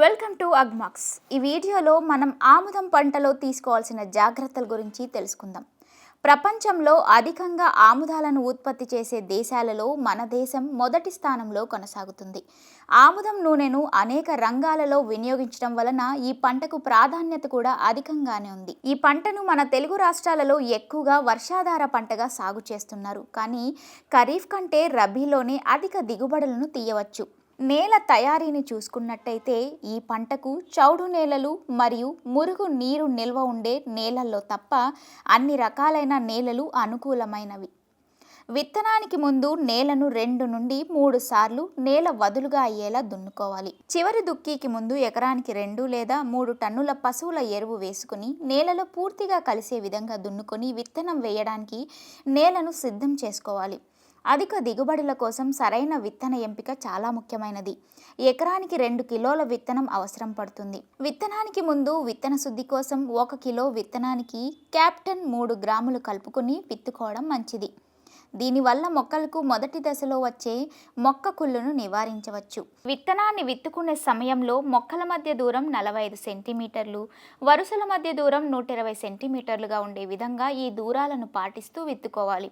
Welcome to Agmax. ఈ వీడియోలో మనం ఆముదం పంటలో తీసుకోవాల్సిన జాగ్రత్తల గురించి తెలుసుకుందాం. ప్రపంచంలో అధికంగా ఆముదాలను ఉత్పత్తి చేసే దేశాలలో మన దేశం మొదటి స్థానంలో కొనసాగుతుంది. ఆముదం నూనెను అనేక రంగాలలో వినియోగించడం వలన ఈ పంటకు ప్రాధాన్యత కూడా అధికంగానే ఉంది. ఈ పంటను మన తెలుగు రాష్ట్రాలలో ఎక్కువగా వర్షాధార పంటగా సాగు చేస్తున్నారు. కానీ ఖరీఫ్ కంటే రబీలోనే అధిక దిగుబడులను తీయవచ్చు. నేల తయారీని చూసుకున్నట్టయితే ఈ పంటకు చౌడు నేలలు మరియు మురుగు నీరు నిల్వ ఉండే నేలల్లో తప్ప అన్ని రకాలైన నేలలు అనుకూలమైనవి. విత్తనానికి ముందు నేలను రెండు నుండి మూడు సార్లు నేల వదులుగా అయ్యేలా దున్నుకోవాలి. చివరి దుక్కికి ముందు ఎకరానికి రెండు లేదా మూడు టన్నుల పశువుల ఎరువు వేసుకుని నేలలో పూర్తిగా కలిసే విధంగా దున్నుకొని విత్తనం వేయడానికి నేలను సిద్ధం చేసుకోవాలి. అధిక దిగుబడుల కోసం సరైన విత్తన ఎంపిక చాలా ముఖ్యమైనది. ఎకరానికి రెండు కిలోల విత్తనం అవసరం పడుతుంది. విత్తనానికి ముందు విత్తన శుద్ధి కోసం ఒక కిలో విత్తనానికి క్యాప్టెన్ మూడు గ్రాములు కలుపుకొని విత్తుకోవడం మంచిది. దీనివల్ల మొక్కలకు మొదటి దశలో వచ్చే మొక్క కుళ్ళును నివారించవచ్చు. విత్తనాన్ని విత్తుకునే సమయంలో మొక్కల మధ్య దూరం నలభై ఐదు సెంటీమీటర్లు వరుసల మధ్య దూరం నూట ఇరవై సెంటీమీటర్లుగా ఉండే విధంగా ఈ దూరాలను పాటిస్తూ విత్తుకోవాలి.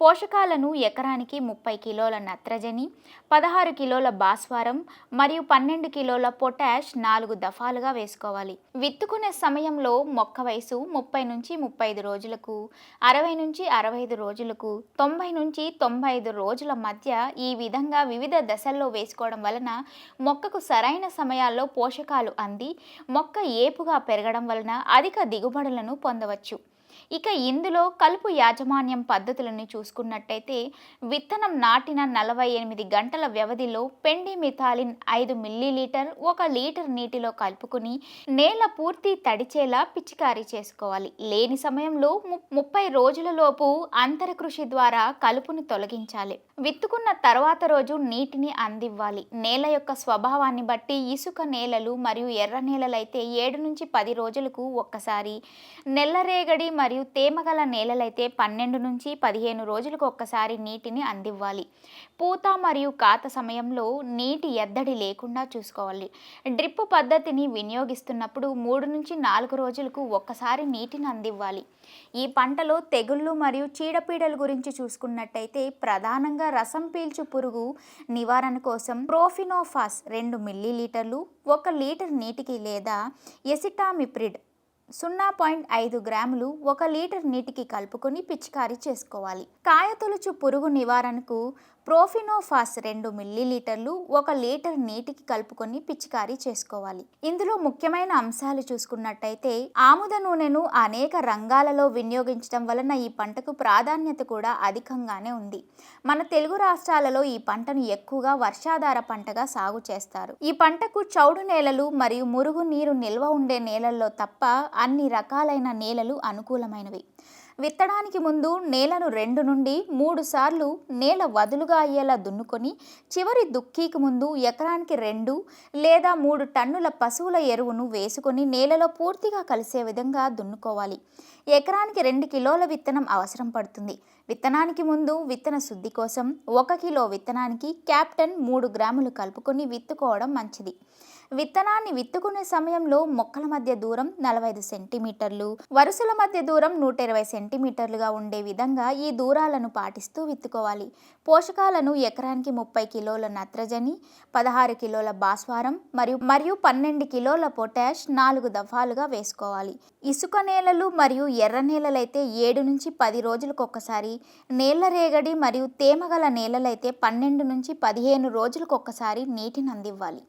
పోషకాలను ఎకరానికి ముప్పై కిలోల నత్రజని పదహారు కిలోల భాస్వరం మరియు పన్నెండు కిలోల పొటాష్ నాలుగు దఫాలుగా వేసుకోవాలి. విత్తుకునే సమయంలో మొక్క వయసు ముప్పై నుంచి ముప్పై ఐదు రోజులకు అరవై నుంచి అరవై ఐదు రోజులకు తొంభై తొంభై నుంచి తొంభై ఐదు రోజుల మధ్య ఈ విధంగా వివిధ దశల్లో వేసుకోవడం వలన మొక్కకు సరైన సమయాల్లో పోషకాలు అంది మొక్క ఏపుగా పెరగడం వలన అధిక దిగుబడులను పొందవచ్చు. ఇక ఇందులో కలుపు యాజమాన్యం పద్ధతులను చూసుకున్నట్టయితే విత్తనం నాటిన నలభై ఎనిమిది గంటల వ్యవధిలో పెండి మిథాలిన్ ఐదు మిల్లీలీటర్ ఒక లీటర్ నీటిలో కలుపుకుని నేల పూర్తి తడిచేలా పిచికారీ చేసుకోవాలి. లేని సమయంలో ముప్పై రోజులలోపు అంతర కృషి ద్వారా కలుపును తొలగించాలి. విత్తుకున్న తర్వాత రోజు నీటిని అందివ్వాలి. నేల యొక్క స్వభావాన్ని బట్టి ఇసుక నేలలు మరియు ఎర్ర నేలలైతే ఏడు నుంచి పది రోజులకు ఒక్కసారి నెల్లరేగడి మరియు తేమగల నేలలైతే పన్నెండు నుంచి పదిహేను రోజులకు ఒక్కసారి నీటిని అందివ్వాలి. పూత మరియు కాత సమయంలో నీటి ఎద్దడి లేకుండా చూసుకోవాలి. డ్రిప్ పద్ధతిని వినియోగిస్తున్నప్పుడు మూడు నుంచి నాలుగు రోజులకు ఒక్కసారి నీటిని అందివ్వాలి. ఈ పంటలో తెగుళ్ళు మరియు చీడపీడల గురించి చూసుకున్నట్టయితే ప్రధానంగా రసం పీల్చు పురుగు నివారణ కోసం ప్రోఫినోఫాస్ రెండు మిల్లీలీటర్లు ఒక లీటర్ నీటికి లేదా ఎసిటామిప్రిడ్ సున్నా పాయింట్ ఐదు గ్రాములు ఒక లీటర్ నీటికి కలుపుకొని పిచికారీ చేసుకోవాలి. కాయతొలుచు పురుగు నివారణకు ప్రోఫినోఫాస్ రెండు మిల్లీలీటర్లు ఒక లీటర్ నీటికి కలుపుకొని పిచికారీ చేసుకోవాలి. ఇందులో ముఖ్యమైన అంశాలు చూసుకున్నట్టయితే ఆముద నూనెను అనేక రంగాలలో వినియోగించడం వలన ఈ పంటకు ప్రాధాన్యత కూడా అధికంగానే ఉంది. మన తెలుగు రాష్ట్రాలలో ఈ పంటను ఎక్కువగా వర్షాధార పంటగా సాగు చేస్తారు. ఈ పంటకు చౌడు నేలలు మరియు మురుగు నీరు నిల్వ ఉండే నేలల్లో తప్ప అన్ని రకాలైన నేలలు అనుకూలమైనవి. విత్తడానికి ముందు నేలను రెండు నుండి మూడు సార్లు నేల వదులుగా అయ్యేలా దున్నుకొని చివరి దుక్కీకి ముందు ఎకరానికి రెండు లేదా మూడు టన్నుల పశువుల ఎరువును వేసుకొని నేలలో పూర్తిగా కలిసే విధంగా దున్నుకోవాలి. ఎకరానికి రెండు కిలోల విత్తనం అవసరం పడుతుంది. విత్తనానికి ముందు విత్తన శుద్ధి కోసం ఒక కిలో విత్తనానికి క్యాప్టెన్ మూడు గ్రాములు కలుపుకొని విత్తుకోవడం మంచిది. విత్తనాన్ని విత్తుకునే సమయంలో మొక్కల మధ్య దూరం నలభై ఐదు సెంటీమీటర్లు వరుసల మధ్య దూరం నూట ఇరవై సెంటీమీటర్లుగా ఉండే విధంగా ఈ దూరాలను పాటిస్తూ విత్తుకోవాలి. పోషకాలను ఎకరానికి ముప్పై కిలోల నత్రజని పదహారు కిలోల భాస్వరం మరియు మరియు పన్నెండు కిలోల పొటాష్ నాలుగు దఫాలుగా వేసుకోవాలి. ఇసుక నేలలు మరియు ఎర్ర నేలలైతే ఏడు నుంచి పది రోజులకు ఒక్కసారి నేల రేగడి మరియు తేమగల నేలలైతే పన్నెండు నుంచి పదిహేను రోజులకు ఒక్కసారి నీటిని అందివ్వాలి.